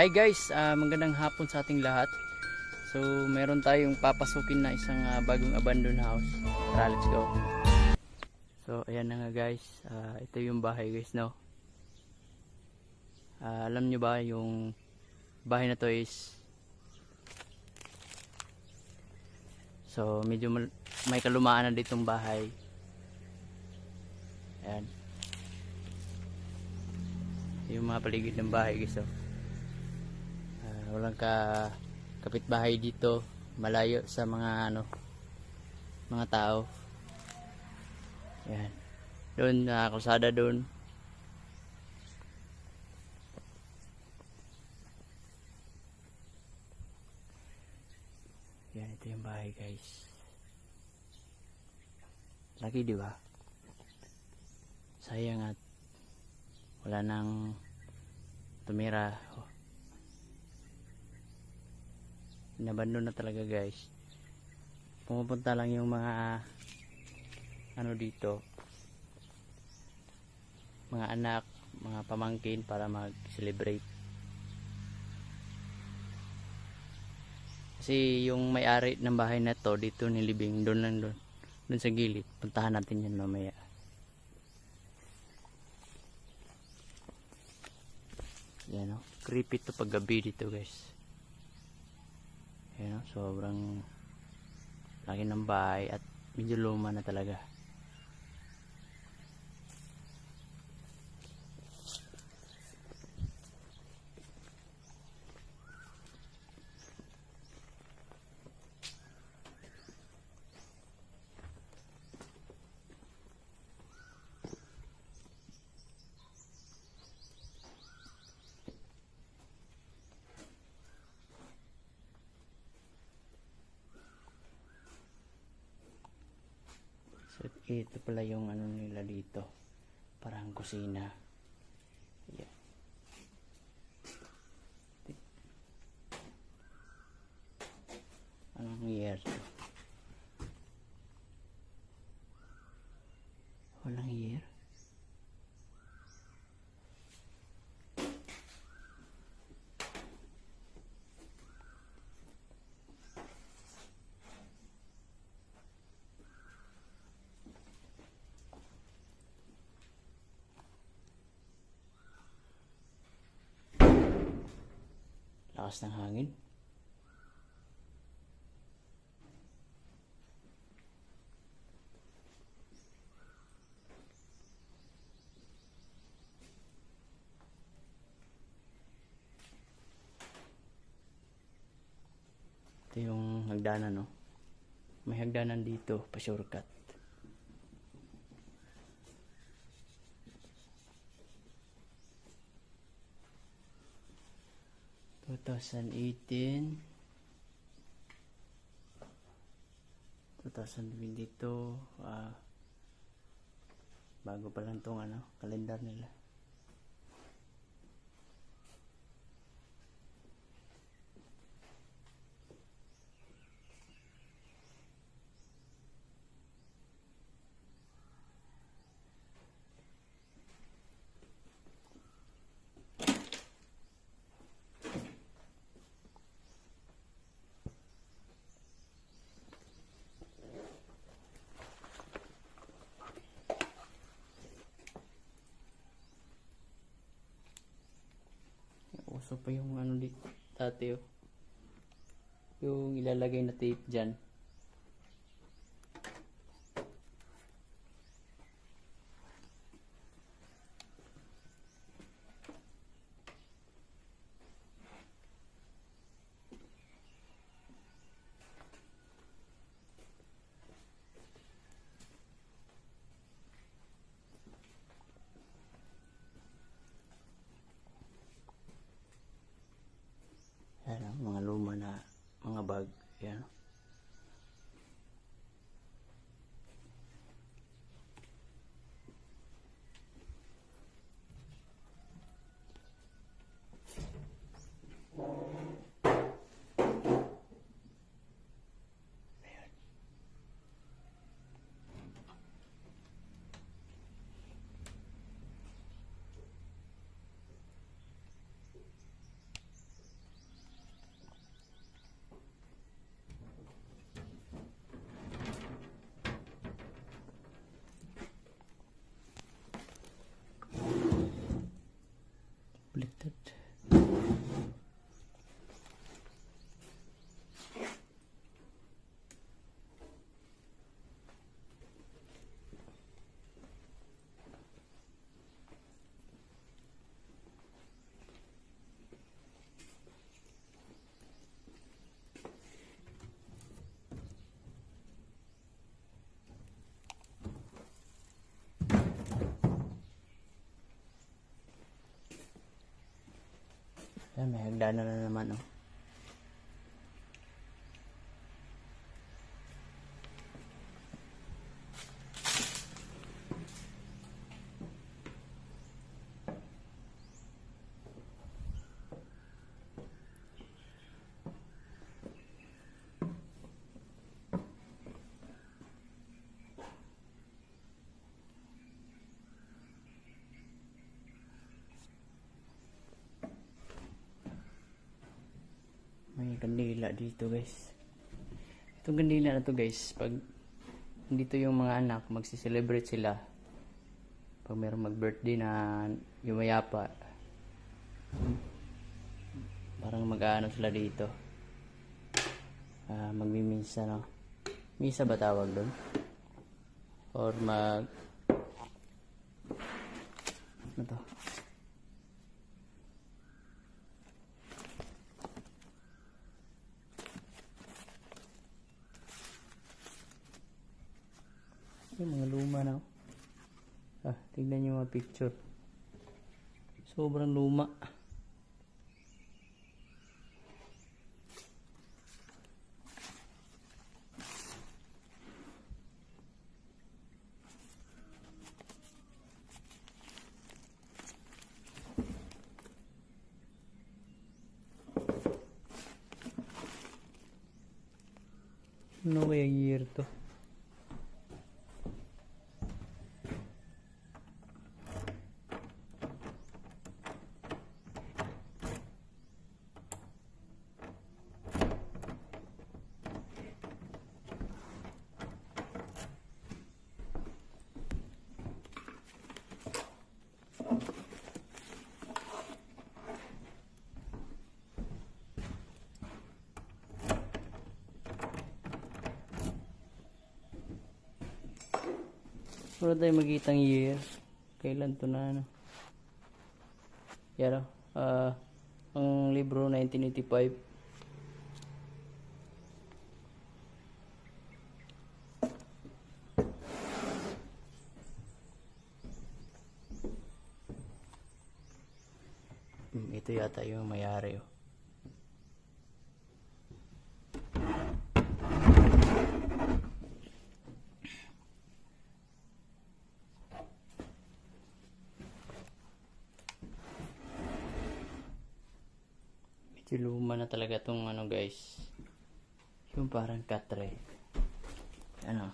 Hi guys, ah, magandang hapon sa ating lahat. So, meron tayong papasukin na isang ah, bagong abandoned house. Tara, let's go. So, ayan na nga guys. Ah, ito yung bahay guys, no? Ah, alam nyo ba yung bahay na to is So, medyo may kalumaan na ditong bahay. Ayan. Yung mga paligid ng bahay guys, oh. Walang ka kapitbahay dito. Malayo sa mga ano mga tao. Yan. Doon na kalsada doon. Yan ito yung bahay guys. Laki di ba? Sayang at wala nang tumira. oh. Inabandon na talaga guys. Pumupunta lang yung mga ano dito. Mga anak mga pamangkin para mag celebrate kasi yung may-ari ng bahay na to dito nilibing doon lang doon. Doon sa gilid. Puntahan natin yan mamaya. Yan o creepy to pag gabi dito guys Ayan, sobrang laki ng bahay at medyo luma na talaga. So, ito pala yung ano nila dito. Parang kusina. Ayan. Anong year to? Walang year? Lakas ng hangin. Ito yung hagdanan, no? May hagdanan dito, pa shortcut. Two thousand eighteen, two thousand twenty-two, ah, bago pa lang tong ano, kalendar nila. Uso pa yung ano dito, dati oh. Yung ilalagay na tape dyan. Yan ang mga luma na mga bag. Yan. Ayan. Ayan, may hagdanan na naman, oh. May kandila dito guys. Itong kandila na to guys, pag dito yung mga anak, magsi-celebrate sila. Pag meron mag-birthday na yumayapa, parang mag-ano sila dito. Ah, magmimisa no. Misa ba tawag doon? Or mag ano to? Yung mga luma na. oh. Ah, tignan nyo mga picture. Sobrang luma. Ano kaya year to? Wala tayo magkitang year. Kailan to na ano? Yan o. Ah, ang libro 1985. Hmm, ito yata yung mayari oh. Medyo luma na talaga tong ano guys. Yung parang katre. Ano?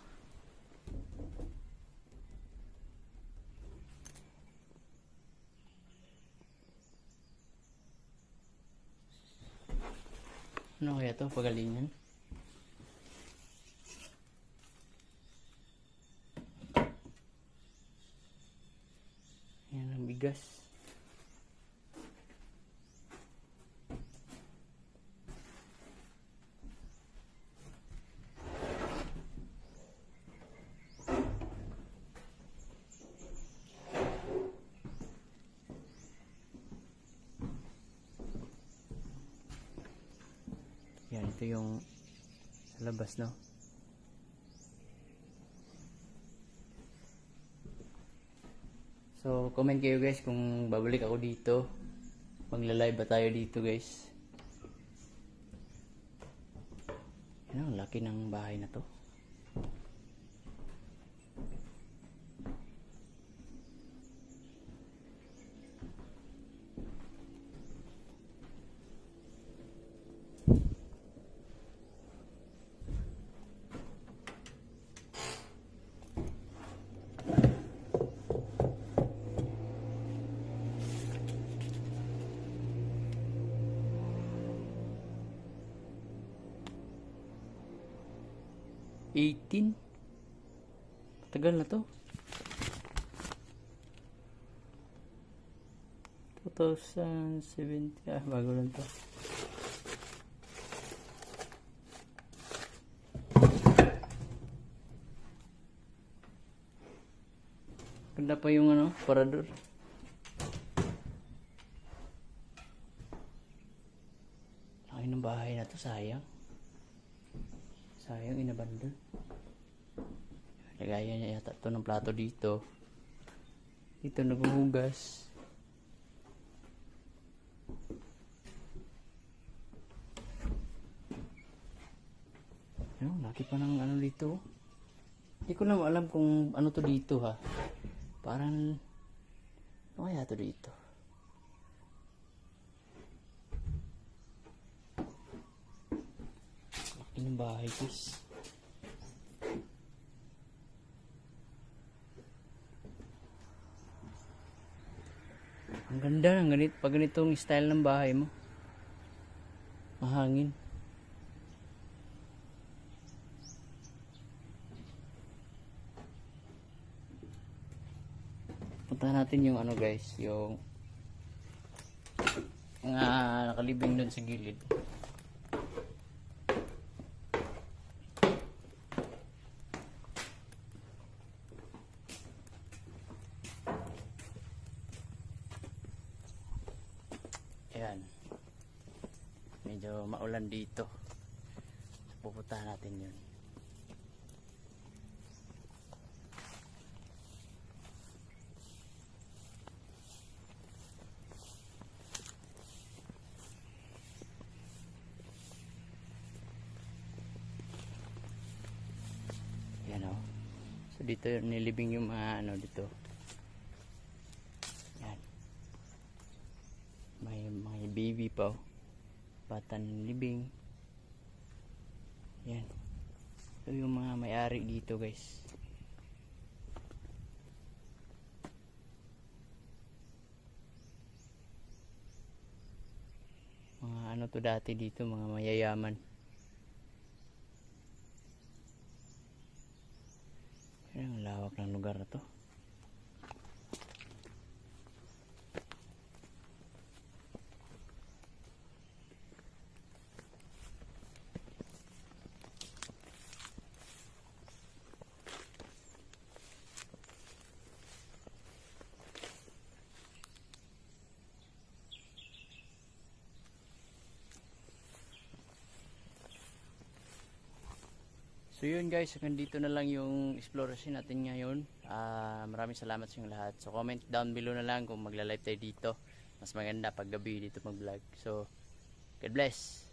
Ano kaya to? Pagalingan? Yan ang bigas. Yan, ito yung sa labas, no? So, comment kayo guys kung babalik ako dito. Magla-live ba tayo dito guys? Ang laki ng bahay na to. Eighteen? Tagal na to. 2070. Ah, bago lang to. Ganda pa yung ano, parador. Laki ng bahay na to, sayang. Sayang inabandol. Lagayan niya yata ito ng plato dito. Dito naghuhugas. Ayun, laki pa ng ano dito. Hindi ko lang alam kung ano to dito ha. Parang, ano kaya to dito? Guys. Ang ganda ng ganit, pag ganitong style ng bahay mo. Mahangin. Punta natin yung ano guys, yung nga nakalibing doon sa gilid. Ayan. Medyo maulan dito. Pupuntahan natin yun. Yan o. So dito nilibing yung mga ano dito. Yan. May oh. Batan libing. Yan. Ito yung mga may-ari dito guys. Mga ano to dati dito, mga mayayaman. Ang lawak ng lugar na to. So yun guys, hanggang dito na lang yung exploration natin ngayon. Ah, maraming salamat sa inyong lahat. So comment down below na lang kung magla-live tayo dito. Mas maganda pag gabi dito mag-vlog. So, God bless.